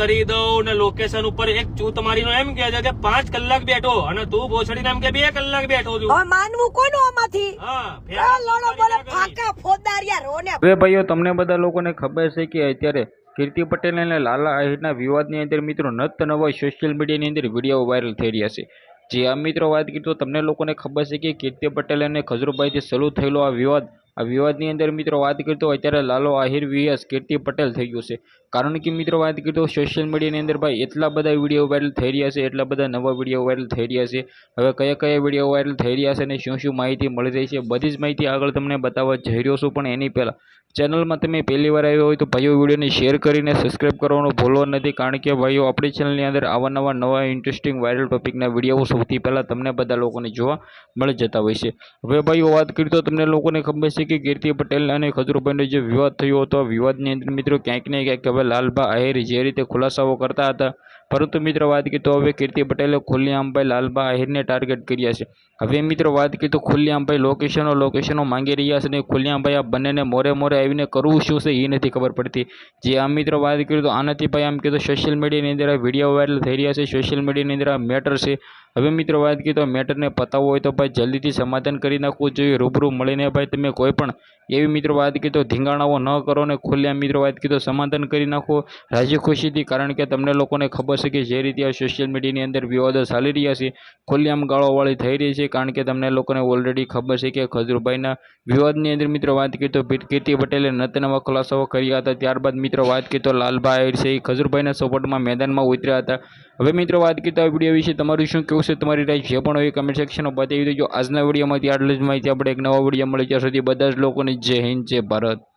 કરી દઉં ને લોકેશન ઉપર એક ચૂત મારી એમ કહે છે કે પાંચ કલાક બેઠો અને તું ભોસડી એમ કે બે કલાક બેઠો છું. માનવું કોનું આમાંથી? હા આ લોડો બોલે ફાકા ફોદારિયા રોને હવે ભાઈઓ તમને બધા લોકોને ખબર છે કે અત્યારે કીર્તિ પટેલ અને લાલા આહિરના વિવાદની અંદર મિત્રો નત નવા સોશિયલ મીડિયાની અંદર વીડિયો વાયરલ થઈ રહ્યા છે. જે આ મિત્રો વાત કરી તો તમને લોકોને ખબર છે કે કીર્તિ પટેલ અને ખજરૂભાઈથી શરૂ થયેલો આ વિવાદ આ વિવાદની અંદર મિત્રો વાત કરતો અત્યારે લાલો આહિર વીએસ કીર્તિ પટેલ થઈ ગયું છે. કારણ કે મિત્રો વાત કરતો સોશિયલ મીડિયાની અંદર ભાઈ એટલા બધા વીડિયો વાયરલ થઈ રહ્યા છે, એટલા બધા નવા વીડિયો વાયરલ થઈ રહ્યા છે. હવે કયા કયા વીડિયો વાયરલ થઈ રહ્યા છે અને શું શું માહિતી મળી રહી છે, બધી જ માહિતી આગળ તમને બતાવવા જઈ રહ્યો છું, પણ એની પહેલાં ચેનલમાં તમે પહેલી વાર આવ્યો હોય તો ભાઈઓ વિડીયોને શેર કરીને સબસ્ક્રાઇબ કરવાનું ભૂલવા નથી, કારણ કે ભાઈઓ આપણી ચેનલની અંદર આવા નવા નવા ઇન્ટરેસ્ટિંગ વાયરલ ટોપિકના વીડિયો સૌથી પહેલાં તમને બધા લોકોને જોવા મળી જતા હોય છે. હવે ભાઈઓ વાત કરીએ તો તમને લોકોને ખબર છે કે કીર્તિ પટેલ અને ખજરૂભાઈનો જે વિવાદ થયો હતો વિવાદની અંદર મિત્રો ક્યાંક ને ક્યાંક હવે લાલભા આહિર જે રીતે ખુલાસાઓ કરતા હતા પરંતુ મિત્રો વાત કરીએ તો હવે કીર્તિ પટેલે ખુલ્લેઆમભાઈ લાલબા આહિરને ટાર્ગેટ કર્યા છે. હવે મિત્રો વાત કરીએ તો ખુલ્લેઆમભાઈ લોકેશનો લોકેશનો માંગી રહ્યા છે અને ખુલ્લેઆમભાઈ આ બંનેને મોરે મોરે આવીને કરવું શું છે એ નથી ખબર પડતી. જે આમ મિત્રો વાત કરીએ તો આનાથી ભાઈ આમ કીધું સોશિયલ મીડિયાની અંદર આ વીડિયો વાયરલ થઈ રહ્યા છે સોશિયલ મીડિયાની અંદર આ મેટર છે. હવે મિત્રો વાત કરીએ તો મેટરને પતાવવો હોય તો ભાઈ જલ્દીથી સમાધાન કરી નાખવું જોઈએ, રૂબરૂ મળીને ભાઈ તમે કોઈ પણ એવી મિત્રો વાત કરીએ તો ધીંગાણાઓ ન કરો ને ખુલ્લા મિત્રો વાત કરીએ તો સમાધાન કરી નાખો. રાજી ખુશીથી કારણ કે તમને લોકોને ખબર છે કે જે રીતે આ સોશિયલ મીડિયાની અંદર વિવાદો ચાલી રહ્યા છે, ખુલ્લેઆમ ગાળોવાળી થઈ રહી છે કારણ કે તમને લોકોને ઓલરેડી ખબર છે કે ખજુરભાઈના વિવાદની અંદર મિત્રો વાત કરીએ તો કીર્તિ પટેલે નતનવા ખુલાસાઓ કર્યા હતા, ત્યારબાદ મિત્રો વાત કરીએ તો લાલભાઈ છે એ ખજુરભાઈના સપોર્ટમાં મેદાનમાં ઉતર્યા હતા. હવે મિત્રો વાત કરીએ તો આ વીડિયો વિશે તમારું શું કહેવું છે તમારી રાય જે પણ હોય કમેન્ટ સેક્શનમાં બતાવી દેજો. આજના વિડીયોમાંથી આટલી જ માહિતી. આપણે એક નવા વીડિયો મળી ત્યાં સુધી બધા જ લોકોની જય હિન્દ, જય ભારત.